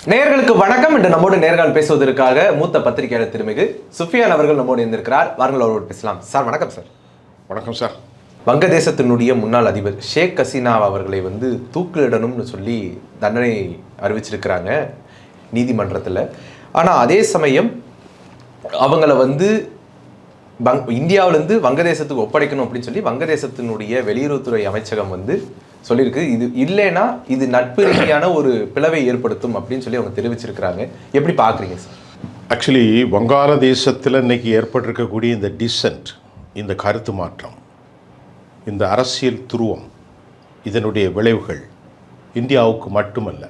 நேயர்களுக்கு வணக்கம் என்று நம்மோடு நேர்காணல் பேசுவதற்காக மூத்த பத்திரிகையாளர் திருமிகு சுஃபியான் அவர்கள் நம்மோடு இருந்திருக்கிறார் வாருங்கள் அவரோடு பேசலாம். சார் வணக்கம் சார். வணக்கம் சார். வங்கதேசத்தினுடைய முன்னாள் அதிபர் ஷேக் ஹசீனா அவர்களை வந்து தூக்கிலிடணும்னு சொல்லி தண்டனை அறிவிச்சிருக்கிறாங்க நீதிமன்றத்தில். ஆனால் அதே சமயம் அவங்கள வந்து வங் இந்தியாவிலேருந்து வங்கதேசத்துக்கு ஒப்படைக்கணும் அப்படின்னு சொல்லி வங்கதேசத்தினுடைய வெளியுறவுத்துறை அமைச்சகம் வந்து சொல்லியிருக்கு. இது இல்லைன்னா இது நட்பு ரீதியான ஒரு பிளவை ஏற்படுத்தும் அப்படின்னு சொல்லி அவங்க தெரிவிச்சிருக்கிறாங்க. எப்படி பார்க்குறீங்க சார்? ஆக்சுவலி வங்காளதேசத்தில் இன்னைக்கு ஏற்பட்டிருக்கக்கூடிய இந்த டிசன்ட் இந்த கருத்து மாற்றம் இந்த அரசியல் துருவம் இதனுடைய விளைவுகள் இந்தியாவுக்கு மட்டுமல்ல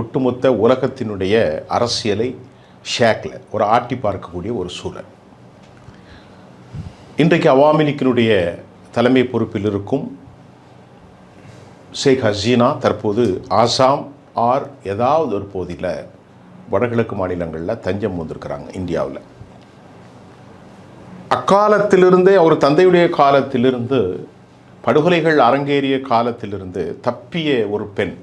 ஒட்டுமொத்த உலகத்தினுடைய அரசியலை ஷேக்கில் ஒரு ஆட்டி பார்க்கக்கூடிய ஒரு சூழல். இன்றைக்கு அவாமி லீக்கினுடைய தலைமை பொறுப்பில் இருக்கும் ஷேக் ஹசீனா தற்போது ஆசாம் ஆர் ஏதாவது ஒரு பகுதியில் வடகிழக்கு மாநிலங்களில் தஞ்சம் வந்திருக்கிறாங்க இந்தியாவில். அக்காலத்திலிருந்தே அவர் தந்தையுடைய காலத்திலிருந்து படுகொலைகள் அரங்கேறிய காலத்திலிருந்து தப்பிய ஒரு பெண்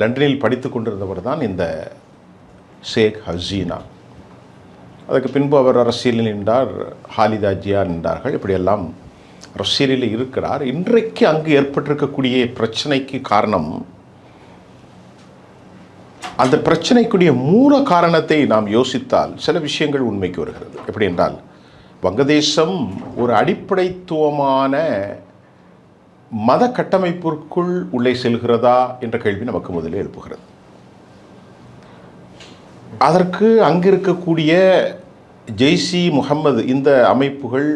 லண்டனில் படித்து கொண்டிருந்தவர் தான் இந்த ஷேக் ஹசீனா. அதுக்கு பின்பு அவர் அரசியலில் நின்றார் ஹாலிதா ஜியா நின்றார்கள் இப்படியெல்லாம் ரஷ்யரில் இருக்கிறார். இன்றைக்கு அங்கு ஏற்பட்டிருக்கக்கூடிய பிரச்சனைக்கு காரணம் அந்த பிரச்சனைக்குரிய மூல காரணத்தை நாம் யோசித்தால் சில விஷயங்கள் உண்மைக்கு வருகிறது. எப்படி என்றால் வங்கதேசம் ஒரு அடிப்படைத்துவமான மத கட்டமைப்பிற்குள் உள்ளே செல்கிறதா என்ற கேள்வி நமக்கு முதலில் எழுப்புகிறது. அதற்கு அங்கு இருக்கக்கூடிய ஜெய்சி முகமது இந்த அமைப்புகள்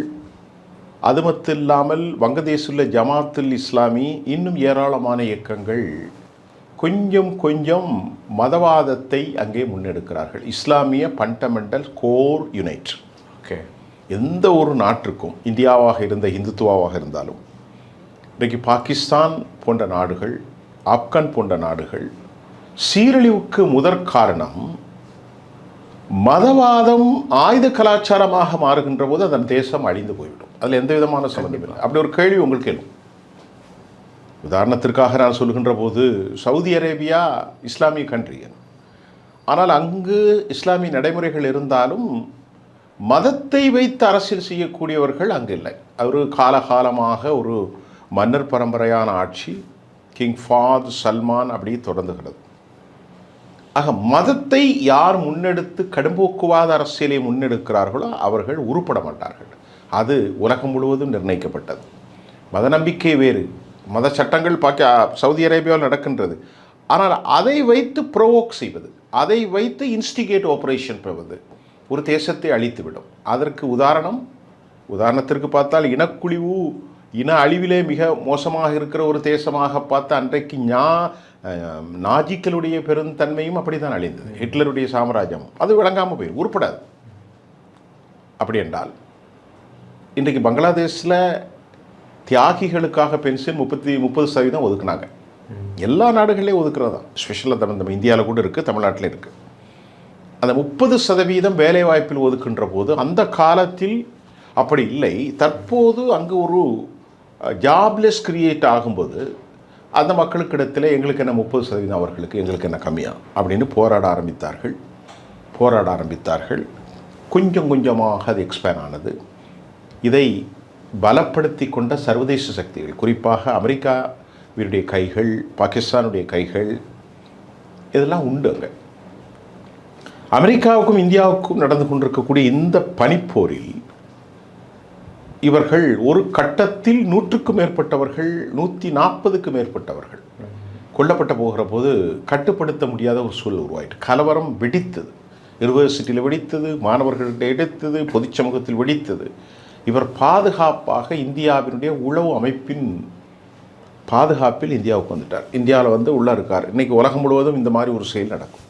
அது மட்டும் இல்லாமல் வங்கதேசுள்ள ஜமாத்துல் இஸ்லாமி இன்னும் ஏராளமான இயக்கங்கள் கொஞ்சம் கொஞ்சம் மதவாதத்தை அங்கே முன்னெடுக்கிறார்கள். இஸ்லாமிய பண்டமெண்டல் கோர் யுனைட். ஓகே. எந்த ஒரு நாட்டிற்கும் இந்தியாவாக இருந்த இந்துத்துவாவாக இருந்தாலும் இன்றைக்கு பாகிஸ்தான் போன்ற நாடுகள் ஆப்கான் போன்ற நாடுகள் சீரழிவுக்கு முதற் காரணம் மதவாதம் ஆயுத கலாச்சாரமாக மாறுகின்ற போது அந்த தேசம் அழிந்து போய்விடும். அதில் எந்த விதமான சம்பந்தம் இல்லை. அப்படி ஒரு கேள்வி உங்களுக்கு எழும் உதாரணத்திற்காக நான் சொல்கின்ற போது சவுதி அரேபியா இஸ்லாமிய கண்ட்ரி ஆனால் அங்கு இஸ்லாமிய நடைமுறைகள் இருந்தாலும் மதத்தை வைத்து அரசியல் செய்யக்கூடியவர்கள் அங்கு இல்லை. ஒரு காலகாலமாக ஒரு மன்னர் பரம்பரையான ஆட்சி கிங் ஃபாத் சல்மான் அப்படி தொடர்ந்துகிறது ஆக மதத்தை யார் முன்னெடுத்து கடும்போக்குவாத அரசியலை முன்னெடுக்கிறார்களோ அவர்கள் உருப்பட மாட்டார்கள். அது உலகம் முழுவதும் நிர்ணயிக்கப்பட்டது. மத நம்பிக்கை வேறு. மத சட்டங்கள் பாக்க சவுதி அரேபியாவில் நடக்கின்றது. ஆனால் அதை வைத்து ப்ரோவோக் செய்வது அதை வைத்து இன்ஸ்டிகேட் ஆப்ரேஷன் பெறுவது ஒரு தேசத்தை அழித்துவிடும். அதற்கு உதாரணம் உதாரணத்திற்கு பார்த்தால் இனக்குழிவு இன அழிவிலே மிக மோசமாக இருக்கிற ஒரு தேசமாக பார்த்து அன்றைக்கு ஞா நாஜிக்களுடைய பெருந்தன்மையும் அப்படி தான் அழிந்தது. ஹிட்லருடைய சாம்ராஜ்யம் அது விளங்காமல் போயிடும் உருப்படாது. அப்படி என்றால் இன்றைக்கு பங்களாதேஷில் தியாகிகளுக்காக பென்ஷன் முப்பத்தி முப்பது சதவீதம் ஒதுக்குனாங்க. எல்லா நாடுகளையும் ஒதுக்குறது தான் ஸ்பெஷலாக தமிழ் நம்ம இந்தியாவில் கூட இருக்குது தமிழ்நாட்டில் இருக்குது அந்த முப்பது சதவீதம் வேலைவாய்ப்பில் ஒதுக்குன்ற போது அந்த காலத்தில் அப்படி இல்லை. தற்போது அங்கு ஒரு ஜாப்லெஸ் கிரியேட் ஆகும்போது அந்த மக்களுக்கிடத்தில் எங்களுக்கு என்ன முப்பது சதவீதம் அவர்களுக்கு எங்களுக்கு என்ன கம்மியாக அப்படின்னு போராட ஆரம்பித்தார்கள். போராட ஆரம்பித்தார்கள். கொஞ்சம் கொஞ்சமாக அது எக்ஸ்பேன் ஆனது. இதை பலப்படுத்தி கொண்ட சர்வதேச சக்திகள் குறிப்பாக அமெரிக்காவினுடைய கைகள் பாகிஸ்தானுடைய கைகள் இதெல்லாம் உண்டு அங்கே. அமெரிக்காவுக்கும் இந்தியாவுக்கும் நடந்து கொண்டிருக்கக்கூடிய இந்த பனிப்போரில் இவர்கள் ஒரு கட்டத்தில் நூற்றுக்கும் மேற்பட்டவர்கள் நூற்றி நாற்பதுக்கும் மேற்பட்டவர்கள். கொல்லப்பட்ட போகிற போது கட்டுப்படுத்த முடியாத ஒரு சூழல் உருவாயிட்டு கலவரம் வெடித்தது. யூனிவர்சிட்டியில் வெடித்தது மாணவர்களிடையே எடுத்தது பொதுச் சமூகத்தில் வெடித்தது. இவர் பாதுகாப்பாக இந்தியாவினுடைய உளவு அமைப்பின் பாதுகாப்பில் இந்தியாவுக்கு வந்துட்டார். இந்தியாவில் வந்து உள்ளே இருக்கார். இன்றைக்கி உலகம் முழுவதும் இந்த மாதிரி ஒரு செயல் நடக்கும்.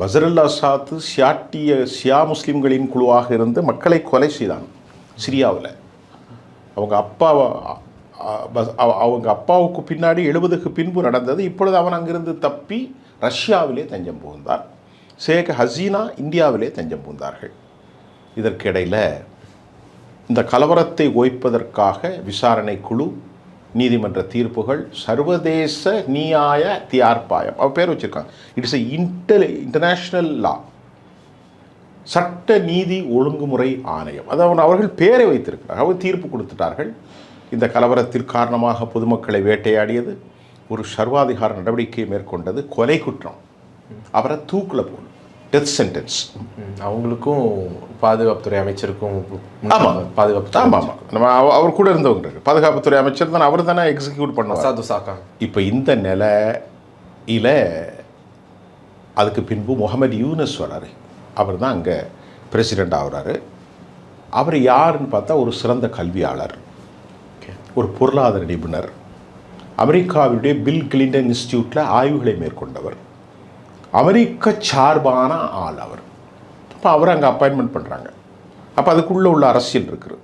பசருல்லா சாத்து ஷியாட்டிய ஷியா முஸ்லீம்களின் குழுவாக இருந்து மக்களை கொலை செய்தான். சிரியாவில். அவங்க அப்பா அவங்க அப்பாவுக்கு பின்னாடி எழுபதுக்கு பின்பு நடந்தது. இப்பொழுது அவன் அங்கிருந்து தப்பி ரஷ்யாவிலே தஞ்சம் புகுந்தார். ஷேக் ஹசீனா இந்தியாவிலே தஞ்சம் புகுந்தார்கள். இதற்கிடையில் இந்த கலவரத்தை ஓய்ப்பதற்காக விசாரணை குழு நீதிமன்ற தீர்ப்புகள் சர்வதேச நியாய தியார்ப்பாயம் அவர் பேர் வச்சுருக்காங்க. இட்ஸ் எ இன்டெலி இன்டர்நேஷ்னல் லா சட்ட நீதி ஒழுங்குமுறை ஆணையம். அதாவது அவர்கள் பேரை வைத்திருக்கிறார். அவர் தீர்ப்பு கொடுத்துட்டார்கள். இந்த கலவரத்திற்கு காரணமாக பொதுமக்களை வேட்டையாடியது. ஒரு சர்வாதிகார நடவடிக்கையை மேற்கொண்டது. கொலை குற்றம். அவரை தூக்கில் போடணும் டெத் சென்டென்ஸ் அவங்களுக்கும் பாதுகாப்புத்துறை அமைச்சருக்கும் ஆமா. பாதுகாப்பு ஆமாம் ஆமாம் நம்ம அவ- அவர் கூட இருந்தவங்க. பாதுகாப்புத்துறை அமைச்சர் தானே அவர் தானே எக்ஸிக்யூட் பண்ணுவார். மசாது சாக்கா. இப்போ இந்த நிலையில அதுக்கு பின்பு முகமது யூனஸ் வராரு. அவர் தான் அங்கே பிரசிடெண்ட் ஆகுறாரு. அவர் யாருன்னு பார்த்தா ஒரு சிறந்த கல்வியாளர். ஒரு பொருளாதார நிபுணர். அமெரிக்காவுடைய பில் கிளின்டன் இன்ஸ்டியூட்டில் ஆய்வுகளை மேற்கொண்டவர். அமெரிக்க சார்பான ஆள் அவர். அப்போ அவர் அங்கே அப்பாயின்மெண்ட் பண்ணுறாங்க அப்போ அதுக்குள்ளே உள்ள அரசியல் இருக்குது.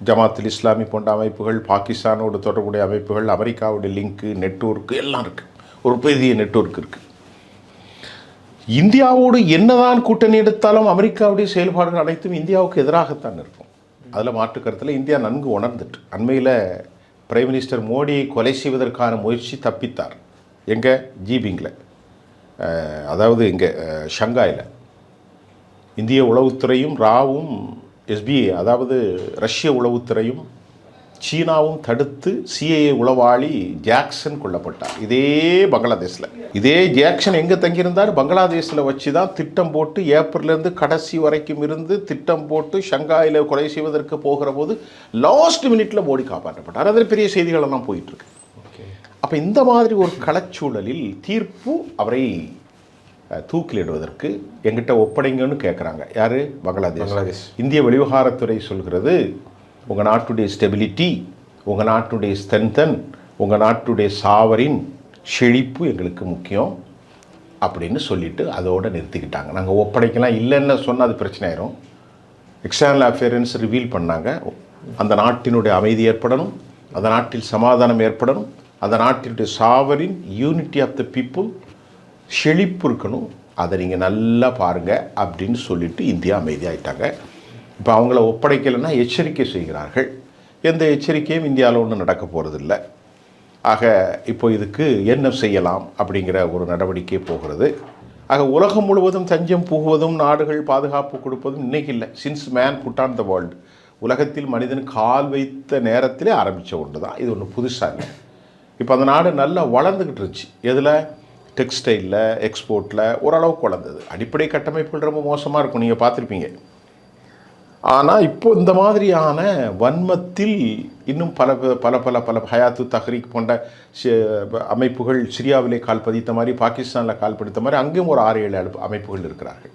ஜமாத்துல் இஸ்லாமி போன்ற அமைப்புகள் பாகிஸ்தானோடு தொடர்புடைய அமைப்புகள் அமெரிக்காவுடைய லிங்க்கு நெட்வொர்க்கு எல்லாம் இருக்குது ஒரு பெரிய நெட்வொர்க் இருக்குது இந்தியாவோடு என்னதான் கூட்டணி எடுத்தாலும் அமெரிக்காவுடைய செயல்பாடுகள் அனைத்தும் இந்தியாவுக்கு எதிராகத்தான் இருக்கும். அதில் மாற்று கருத்தில் இந்தியா நன்கு உணர்ந்துட்டு அண்மையில் பிரைம் மினிஸ்டர் மோடியை கொலை செய்வதற்கான முயற்சி தப்பித்தார். எங்கே? ஜீபிங்கில் அதாவது இங்கே ஷங்காயில். இந்திய உளவுத்துறையும் ராவும் எஸ்பிஐ அதாவது ரஷ்ய உளவுத்துறையும் சீனாவும் தடுத்து சிஏஏ உளவாளி ஜாக்சன் கொல்லப்பட்டார். இதே பங்களாதேஷில். இதே ஜாக்சன் எங்கே தங்கியிருந்தார்? பங்களாதேஷில் வச்சு தான் திட்டம் போட்டு ஏப்ரல்லேருந்து கடைசி வரைக்கும் இருந்து திட்டம் போட்டு ஷங்காயில் கொலை செய்வதற்கு போகிற போது லாஸ்ட் மினிட்ல மோடி காப்பாற்றப்பட்டார். அதில் பெரிய செய்திகள் எல்லாம் போயிட்டு இருக்கு ஓகே. அப்போ இந்த மாதிரி ஒரு களச்சூழலில் தீர்ப்பு அவரை தூக்கிலிடுவதற்கு எங்கிட்ட ஒப்படைங்கன்னு கேட்குறாங்க யார்? பங்களாதேஷ். பங்களாதேஷ். இந்திய வெளிவிவகாரத்துறை சொல்கிறது உங்கள் நாட்டுடைய ஸ்டெபிலிட்டி உங்கள் நாட்டுடைய ஸ்ட்ரென்தன் உங்கள் நாட்டுடைய சாவரின் செழிப்பு எங்களுக்கு முக்கியம் அப்படின்னு சொல்லிட்டு அதோடு நிறுத்திக்கிட்டாங்க. நாங்கள் ஒப்படைக்கலாம் இல்லைன்னு சொன்னால் அது பிரச்சனை ஆயிரும் எக்ஸ்டர்னல் அஃபேரன்ஸ் ரிவீல் பண்ணாங்க. அந்த நாட்டினுடைய அமைதி ஏற்படணும். அந்த நாட்டில் சமாதானம் ஏற்படணும். அந்த நாட்டினுடைய sovereign unity of the people செழிப்பு இருக்கணும். அதை நீங்கள் நல்லா பாருங்கள் அப்படின்னு சொல்லிட்டு இந்தியா அமைதியாயிட்டாங்க. இப்போ அவங்கள ஒப்படைக்கலைன்னா எச்சரிக்கை செய்கிறார்கள். எந்த எச்சரிக்கையும் இந்தியாவில் ஒன்றும் நடக்க போகிறதில்ல ஆக இப்போ இதுக்கு என்ன செய்யலாம் அப்படிங்கிற ஒரு நடவடிக்கை போகிறது. ஆக உலகம் முழுவதும் தஞ்சம் புகுவதும் நாடுகள் பாதுகாப்பு கொடுப்பதும் இன்றைக்கி இல்லை. Since man put on the world உலகத்தில் மனிதன் கால் வைத்த நேரத்திலே ஆரம்பித்த ஒன்று தான் இது ஒன்று புதுசாக இல்லை. இப்போ அந்த நாடு நல்லா வளர்ந்துக்கிட்டு இருந்துச்சு. எதில்? டெக்ஸ்டைலில் எக்ஸ்போர்ட்டில் ஓரளவுக்கு வளர்ந்தது. அடிப்படை கட்டமைப்புகள் ரொம்ப மோசமாக இருக்கும். நீங்கள் பார்த்துருப்பீங்க. ஆனால் இப்போ இந்த மாதிரியான வன்மத்தில் இன்னும் பல பல பல பல ஹயாத்து தஹ்ரீக் போன்ற அமைப்புகள் சிரியாவிலே கால் பதித்த மாதிரி பாகிஸ்தானில் கால் பதித்த மாதிரி அங்கேயும் ஒரு ஆறு ஏழு அமைப்புகள் இருக்கிறார்கள்.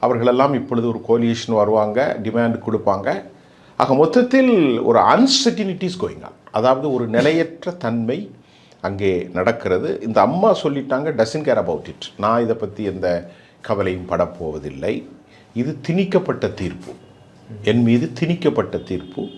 அவர்களெல்லாம் இப்பொழுது ஒரு கோலியேஷன் வருவாங்க டிமாண்ட் கொடுப்பாங்க. ஆக மொத்தத்தில் ஒரு அன்சர்டினிட்டிஸ் கோயிங் அதாவது ஒரு நிலையற்ற தன்மை அங்கே நடக்கிறது. இந்த அம்மா சொல்லிட்டாங்க டசன் கேர் அபவுட் இட் நான் இதை பற்றி எந்த கவலையும் படப்போவதில்லை. இது திணிக்கப்பட்ட தீர்ப்பு. என் மீது திணிக்கப்பட்ட தீர்ப்பு.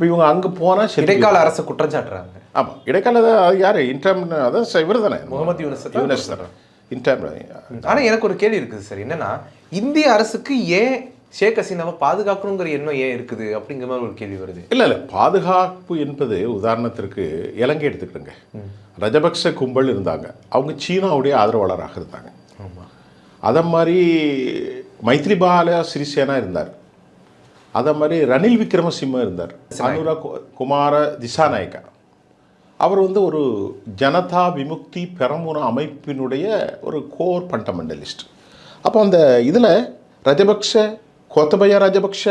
இவங்க அங்கே போனால் இடைக்கால அரசு குற்றம் சாட்டுறாங்க. ஆமாம் இடைக்கால அது யார்? இன்டர்ம் அதான் இவர் தானே? முகமது யூனஸ் யூனஸ் தானே. இன்டர்ம் ஆனா எனக்கு ஒரு கேள்வி இருக்குது சார். என்னன்னா இந்திய அரசுக்கு ஏன் ஷேக் ஹசீனாவை பாதுகாக்கணுங்கிற எண்ணம் ஏன் இருக்குது அப்படிங்கிற மாதிரி ஒரு கேள்வி வருது. இல்லை இல்லை. பாதுகாப்பு என்பது உதாரணத்திற்கு இலங்கை எடுத்துக்கிடுங்க. ரஜபக்ச கும்பல் இருந்தாங்க. அவங்க சீனாவுடைய ஆதரவாளராக இருந்தாங்க. ஆமா. அதை மாதிரி மைத்ரிபால சிறிசேனா இருந்தார். அதை மாதிரி ரணில் விக்ரமசிம்ம இருந்தார். அனுரா குமார திசாநாயக்கா. அவர் வந்து ஒரு ஜனதா விமுக்தி பெரமுன அமைப்பினுடைய ஒரு கோர் பண்டமெண்டலிஸ்ட் அப்போ அந்த இதில் ரஜபக்ஷ கோத்தபயா ராஜபக்ஷ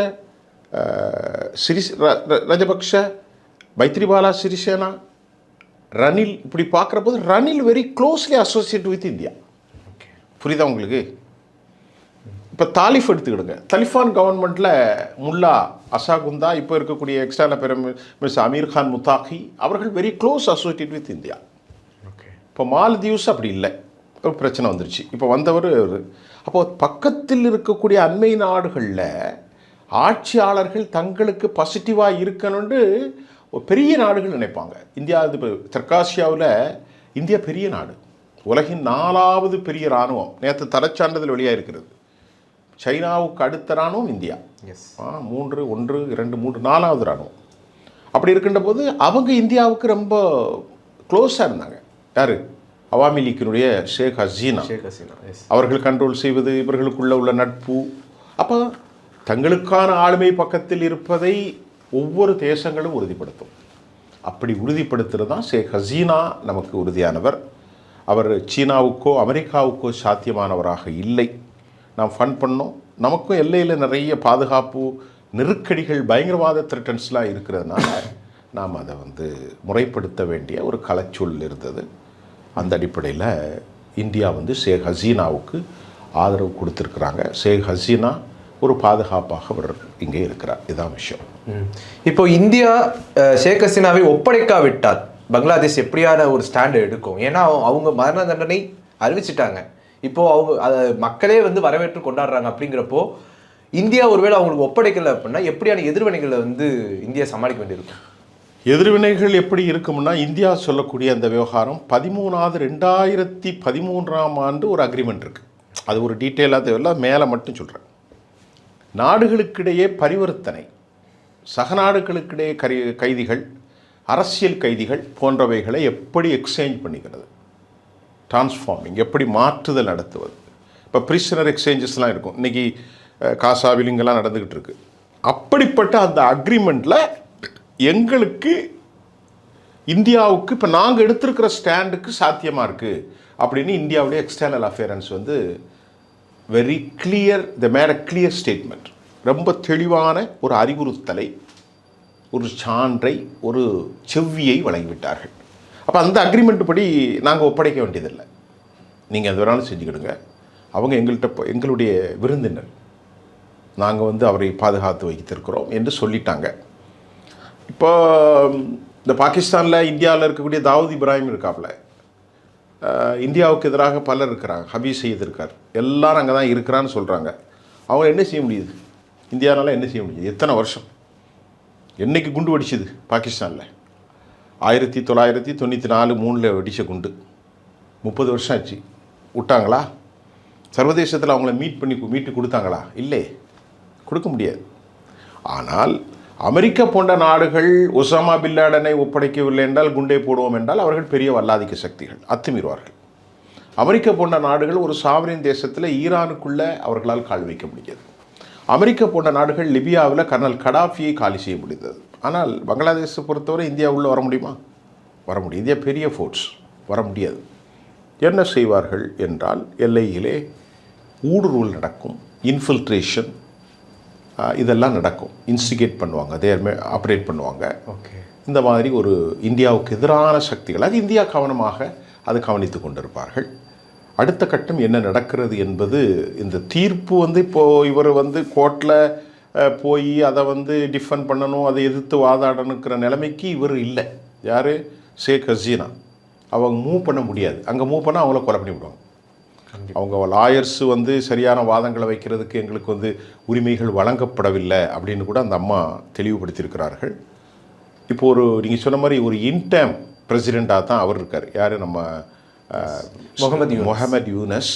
சிறி ராஜபக்ஷ மைத்ரிபாலா சிறிசேனா ரணில் இப்படி பார்க்குற போது Ranil very closely associate with India புரியுதா உங்களுக்கு? இப்போ தாலிஃப் எடுத்துக்கிடுங்க. தலிஃபான் கவர்மெண்ட்டில் முல்லா அசாகுந்தா இப்போ இருக்கக்கூடிய எக்ஸ்டர்னல் பெரும் மிஸ் அமீர் கான் முத்தாகி அவர்கள் very close associate with India okay இப்போ மாலதீவ்ஸ் அப்படி இல்லை. ஒரு பிரச்சனை வந்துருச்சு. இப்போ வந்தவர் அப்போ பக்கத்தில் இருக்கக்கூடிய அண்மை நாடுகளில் ஆட்சியாளர்கள் தங்களுக்கு பாசிட்டிவாக இருக்கணும்னு பெரிய நாடுகள் நினைப்பாங்க. இந்தியா இது இப்போ தெற்காசியாவில் இந்தியா பெரிய நாடு. உலகின் நாலாவது பெரிய இராணுவம். நேற்று தரச்சான்றிதழ் வெளியாக இருக்கிறது சைனாவுக்கு அடுத்த இராணுவம் இந்தியா. எஸ் மூன்று ஒன்று இரண்டு மூன்று நாலாவது இராணுவம். அப்படி இருக்கின்ற போது அவங்க இந்தியாவுக்கு ரொம்ப க்ளோஸாக இருந்தாங்க. யார்? அவாமி லீக்கினுடைய ஷேக் ஹசீனா. ஷேக் ஹசீனா எஸ் அவர்கள் கண்ட்ரோல் செய்வது இவர்களுக்குள்ள உள்ள நட்பு. அப்போ தங்களுக்கான ஆளுமை பக்கத்தில் இருப்பதை ஒவ்வொரு தேசங்களும் உறுதிப்படுத்தும். அப்படி உறுதிப்படுத்துறது தான் ஷேக் ஹசீனா நமக்கு உறுதியானவர். அவர் சீனாவுக்கோ அமெரிக்காவுக்கோ சாத்தியமானவராக இல்லை. நாம் ஃபன் பண்ணோம். நமக்கும் எல்லையில் நிறைய பாதுகாப்பு நெருக்கடிகள் பயங்கரவாத த்ரெட்டன்ஸ்லாம் இருக்கிறதுனால நாம் அதை வந்து முறைப்படுத்த வேண்டிய ஒரு கலைச்சொல் இருந்தது. அந்த அடிப்படையில் இந்தியா வந்து ஷேக் ஹசீனாவுக்கு ஆதரவு கொடுத்துருக்குறாங்க. ஷேக் ஹசீனா ஒரு பாதுகாப்பாக அவர் இங்கே இருக்கிறார். இதான் விஷயம். இப்போ இந்தியா ஷேக் ஹசீனாவை ஒப்படைக்காவிட்டால் பங்களாதேஷ் எப்படியான ஒரு ஸ்டாண்டர்ட் எடுக்கும்? ஏன்னா அவங்க- அவங்க மரண தண்டனை அறிவிச்சிட்டாங்க. இப்போது அவங்க அதை மக்களே வந்து வரவேற்று கொண்டாடுறாங்க அப்படிங்கிறப்போ இந்தியா ஒருவேளை அவங்களுக்கு ஒப்படைக்கலை அப்படின்னா எப்படியான எதிர்வினைகளை வந்து இந்தியா சமாளிக்க வேண்டியிருக்கும்? எதிர்வினைகள் எப்படி இருக்கும்னா இந்தியா சொல்லக்கூடிய அந்த விவகாரம் பதிமூணாவது ரெண்டாயிரத்தி பதிமூன்றாம் ஆண்டு ஒரு அக்ரிமெண்ட் இருக்குது அது ஒரு டீட்டெயிலாக தேவையில்ல மேலே மட்டும் சொல்கிறேன் நாடுகளுக்கிடையே பரிவர்த்தனை சக நாடுகளுக்கிடையே கரி கைதிகள் அரசியல் கைதிகள் போன்றவைகளை எப்படி எக்ஸ்சேஞ்ச் பண்ணிக்கிறது? டிரான்ஸ்ஃபார்மிங் எப்படி மாற்றுதல் நடத்துவது. இப்போ ப்ரிஷனர் எக்ஸ்சேஞ்சஸ்லாம் இருக்கும். இன்றைக்கி காசாவில் இங்கெல்லாம் நடந்துக்கிட்டு இருக்குது அப்படிப்பட்ட அந்த அக்ரிமெண்ட்டில் எங்களுக்கு இந்தியாவுக்கு இப்போ நாங்கள் எடுத்திருக்கிற ஸ்டாண்டுக்கு சாத்தியமாக இருக்குது அப்படின்னு இந்தியாவுடைய எக்ஸ்டர்னல் அஃபேரன்ஸ் வந்து very clear they made a clear statement ரொம்ப தெளிவான ஒரு அறிவுறுத்தலை ஒரு சான்றை ஒரு செவ்வியை வழங்கிவிட்டார்கள். அப்போ அந்த அக்ரிமெண்ட் படி நாங்கள் ஒப்படைக்க வேண்டியதில்லை. நீங்கள் எது வேணாலும் செஞ்சுக்கிடுங்க. அவங்க எங்கள்கிட்ட இப்போ எங்களுடைய விருந்தினர். நாங்கள் வந்து அவரை பாதுகாத்து வைத்திருக்கிறோம் என்று சொல்லிட்டாங்க. இப்போ இந்த பாகிஸ்தானில் இந்தியாவில் இருக்கக்கூடிய தாவூத் இப்ராஹிம் இருக்காப்புல இந்தியாவுக்கு எதிராக பலர் இருக்கிறாங்க. ஹபீஸ் சயீத் இருக்கார். எல்லாரும் அங்கே தான் இருக்கிறான்னு சொல்கிறாங்க அவங்க என்ன செய்ய முடியுது? இந்தியானால என்ன செய்ய முடியுது? எத்தனை வருஷம்? என்னைக்கு குண்டு வெடிச்சது பாகிஸ்தானில்? ஆயிரத்தி தொள்ளாயிரத்தி தொண்ணூற்றி நாலு மூணில் வெடிச்ச குண்டு முப்பது வருஷம் ஆச்சு விட்டாங்களா? சர்வதேசத்தில் அவங்கள மீட் பண்ணி மீட்டு கொடுத்தாங்களா? இல்லை. கொடுக்க முடியாது. ஆனால் அமெரிக்கா போன்ற நாடுகள் ஒசாமா பில்லாடனை ஒப்படைக்கவில்லை என்றால் குண்டே போடுவோம் என்றால் அவர்கள் பெரிய வல்லாதிக்க சக்திகள் அத்துமீறுவார்கள். அமெரிக்கா போன்ற நாடுகள் ஒரு சாவரின் தேசத்தில் ஈரானுக்குள்ளே அவர்களால் கால் வைக்க முடியாது. அமெரிக்கா போன்ற நாடுகள் லிபியாவில் கர்னல் கடாஃபியை காலி செய்ய முடிந்தது. ஆனால் பங்களாதேஷை பொறுத்தவரை இந்தியா உள்ள வர முடியுமா? வர முடியும். இந்தியா பெரிய ஃபோர்ஸ் வர முடியாது. என்ன செய்வார்கள் என்றால் எல்லையிலே ஊடுருவல் நடக்கும். இன்ஃபில்ட்ரேஷன் இதெல்லாம் நடக்கும். இன்ஸ்டிகேட் பண்ணுவாங்க. தேர்மே ஆப்ரேட் பண்ணுவாங்க. ஓகே இந்த மாதிரி ஒரு இந்தியாவுக்கு எதிரான சக்திகள். அது இந்தியா கவனமாக அது கவனித்து கொண்டிருப்பார்கள். அடுத்த கட்டம் என்ன நடக்கிறது என்பது இந்த தீர்ப்பு வந்து இப்போது இவர் வந்து கோர்ட்டில் போய் அதை வந்து டிஃபெண்ட் பண்ணணும் அதை எதிர்த்து வாதாடணுங்கிற நிலைமைக்கு இவர் இல்லை. யார்? ஷேக் ஹசீனா. அவங்க மூவ் பண்ண முடியாது. அங்கே மூவ் பண்ணால் அவங்கள கொலை பண்ணி விடுவாங்க. அவங்க லாயர்ஸ் வந்து சரியான வாதங்களை வைக்கிறதுக்கு எங்களுக்கு வந்து உரிமைகள் வழங்கப்படவில்லை அப்படின்னு கூட அந்த அம்மா தெளிவுபடுத்தியிருக்கிறார்கள். இப்போ ஒரு நீங்கள் சொன்ன மாதிரி ஒரு இன்டேம் பிரசிடெண்ட்டாக தான் அவர் இருக்கார். யார்? நம்ம முகமது. முகமது யூனஸ்.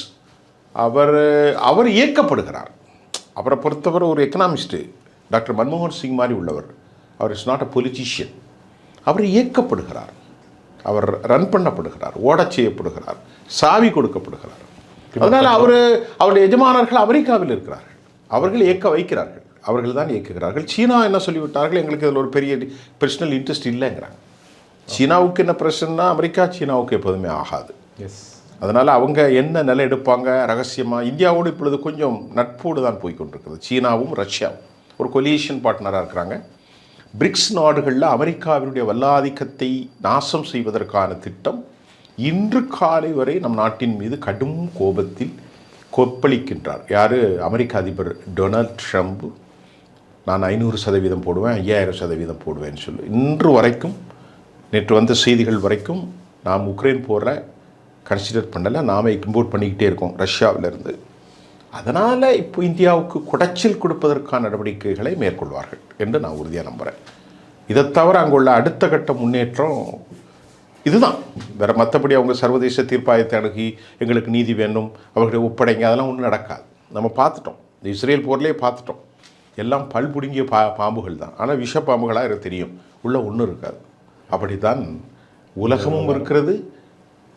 அவர் அவர் இயக்கப்படுகிறார். அவரை பொறுத்தவரை ஒரு எக்கனாமிஸ்ட்டு டாக்டர் மன்மோகன் சிங் மாதிரி உள்ளவர். அவர் இஸ் நாட் அ பொலிட்டீஷியன் அவர் இயக்கப்படுகிறார் அவர் ரன் பண்ணப்படுகிறார் ஓடச் செய்யப்படுகிறார் சாவி கொடுக்கப்படுகிறார். அதனால் அவர் அவருடைய எஜமானர்கள் அமெரிக்காவில் இருக்கிறார்கள். அவர்கள் இயக்க வைக்கிறார்கள். அவர்கள் தான் இயக்குகிறார்கள் சீனா என்ன சொல்லிவிட்டார்கள்? எங்களுக்கு இதில் ஒரு பெரிய பர்சனல் இன்ட்ரெஸ்ட் இல்லைங்கிறாங்க. சீனாவுக்கு என்ன பிரச்சனைனா அமெரிக்கா சீனாவுக்கு எப்போதுமே ஆகாது. எஸ் அதனால் அவங்க என்ன நிலை எடுப்பாங்க ரகசியமாக இந்தியாவோடு இப்பொழுது கொஞ்சம் நட்போடு தான் போய்கொண்டிருக்கிறது. சீனாவும் ரஷ்யாவும். ஒரு கொலியேஷன் பார்ட்னராக இருக்கிறாங்க. பிரிக்ஸ் நாடுகளில் அமெரிக்காவினுடைய வல்லாதிக்கத்தை நாசம் செய்வதற்கான திட்டம் இன்று காலை வரை நம் நாட்டின் மீது கடும் கோபத்தில் கொப்பளிக்கின்றார். யார்? அமெரிக்க அதிபர் டொனால்ட் ட்ரம்ப். நான் ஐநூறு சதவீதம் போடுவேன் ஐயாயிரம் சதவீதம் போடுவேன்னு சொல்லி இன்று வரைக்கும் நேற்று வந்த செய்திகள் வரைக்கும் நாம் உக்ரைன் போகிற கன்சிடர் பண்ணலை நாம் இம்போர்ட் பண்ணிக்கிட்டே இருக்கோம் ரஷ்யாவிலிருந்து. அதனால் இப்போ இந்தியாவுக்கு குடைச்சல் கொடுப்பதற்கான நடவடிக்கைகளை மேற்கொள்வார்கள் என்று நான் உறுதியாக நம்புகிறேன் இதை தவிர அங்குள்ள அடுத்த கட்ட முன்னேற்றம் இதுதான். வேற மற்றபடி அவங்க சர்வதேச தீர்ப்பாயத்தை அணுகி எங்களுக்கு நீதி வேண்டும் அவர்களை ஒப்படைங்க அதெல்லாம் ஒன்றும் நடக்காது. நம்ம பார்த்துட்டோம். இந்த இஸ்ரேல் போர்லேயே பார்த்துட்டோம். எல்லாம் பல் பிடுங்கிய பா பாம்புகள் தான். ஆனால் விஷ பாம்புகளாக எனக்கு தெரியும். உள்ள ஒன்றும் இருக்காது. அப்படித்தான் உலகமும் இருக்கிறது.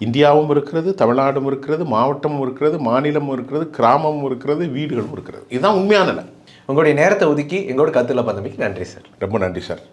இந்தியாவும் இருக்கிறது தமிழ்நாடும் இருக்கிறது மாவட்டமும் இருக்கிறது மாநிலமும் இருக்கிறது கிராமமும் இருக்கிறது வீடுகளும் இருக்கிறது. இதுதான் உண்மையான நிலை. உங்களுடைய நேரத்தை ஒதுக்கி எங்களோட கருத்துல பந்தமைக்கு நன்றி சார். ரொம்ப நன்றி சார்.